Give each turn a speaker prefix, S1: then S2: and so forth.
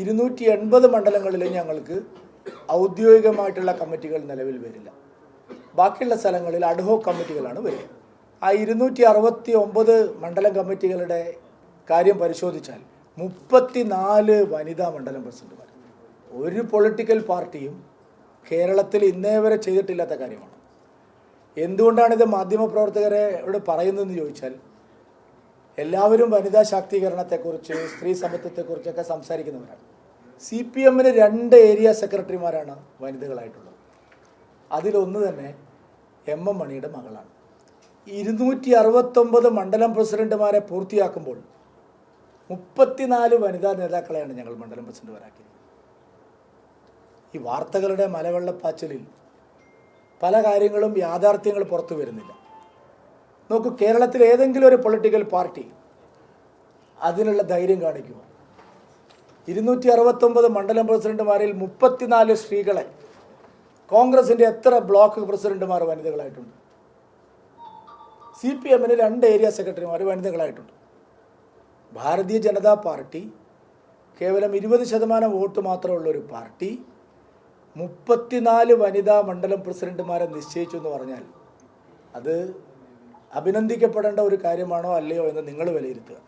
S1: ഇരുന്നൂറ്റി എൺപത് മണ്ഡലങ്ങളിലും ഞങ്ങൾക്ക് ഔദ്യോഗികമായിട്ടുള്ള കമ്മിറ്റികൾ നിലവിൽ വരില്ല. ബാക്കിയുള്ള സ്ഥലങ്ങളിൽ അഡ്ഹോ കമ്മിറ്റികളാണ് വരിക. ആ ഇരുന്നൂറ്റി അറുപത്തി ഒമ്പത് മണ്ഡലം കമ്മിറ്റികളുടെ കാര്യം പരിശോധിച്ചാൽ മുപ്പത്തിനാല് വനിതാ മണ്ഡലം പ്രസിഡന്റുമാർ. ഒരു പൊളിറ്റിക്കൽ പാർട്ടിയും കേരളത്തിൽ ഇന്നേ വരെ ചെയ്തിട്ടില്ലാത്ത കാര്യമാണ്. എന്തുകൊണ്ടാണ് ഇത് മാധ്യമപ്രവർത്തകരെ ഇവിടെ പറയുന്നതെന്ന് ചോദിച്ചാൽ എല്ലാവരും വനിതാ ശാക്തീകരണത്തെക്കുറിച്ച് സ്ത്രീ സമത്വത്തെക്കുറിച്ചൊക്കെ സംസാരിക്കുന്നവരാണ്. സി പി എമ്മിന് രണ്ട് ഏരിയ സെക്രട്ടറിമാരാണ് വനിതകളായിട്ടുള്ളത്. അതിലൊന്ന് തന്നെ എം എം മണിയുടെ മകളാണ്. ഇരുന്നൂറ്റി അറുപത്തൊമ്പത് മണ്ഡലം പ്രസിഡന്റുമാരെ പൂർത്തിയാക്കുമ്പോൾ മുപ്പത്തിനാല് വനിതാ നേതാക്കളെയാണ് ഞങ്ങൾ മണ്ഡലം പ്രസിഡന്റുമാരാക്കിയത്. ഈ വാർത്തകളുടെ മലവെള്ളപ്പാച്ചലിൽ പല കാര്യങ്ങളും യാഥാർത്ഥ്യങ്ങൾ പുറത്തു വരുന്നില്ല. നോക്കൂ കേരളത്തിൽ ഏതെങ്കിലും ഒരു പൊളിറ്റിക്കൽ പാർട്ടി അതിനുള്ള ധൈര്യം കാണിക്കുക ഇരുന്നൂറ്റി അറുപത്തൊമ്പത് മണ്ഡലം പ്രസിഡന്റുമാരിൽ മുപ്പത്തിനാല് സ്ത്രീകളെ കോൺഗ്രസിന്റെ എത്ര ബ്ലോക്ക് പ്രസിഡന്റുമാർ വനിതകളായിട്ടുണ്ട്? സി പി എമ്മിന് രണ്ട് ഏരിയ സെക്രട്ടറിമാർ വനിതകളായിട്ടുണ്ട്. ഭാരതീയ ജനതാ പാർട്ടി കേവലം ഇരുപത് ശതമാനം വോട്ട് മാത്രമുള്ള ഒരു പാർട്ടി മുപ്പത്തിനാല് വനിതാ മണ്ഡലം പ്രസിഡന്റുമാരെ നിശ്ചയിച്ചു എന്ന് പറഞ്ഞാൽ അത് അഭിനന്ദിക്കപ്പെടേണ്ട ഒരു കാര്യമാണോ അല്ലയോ എന്ന് നിങ്ങൾ വിലയിരുത്തുക.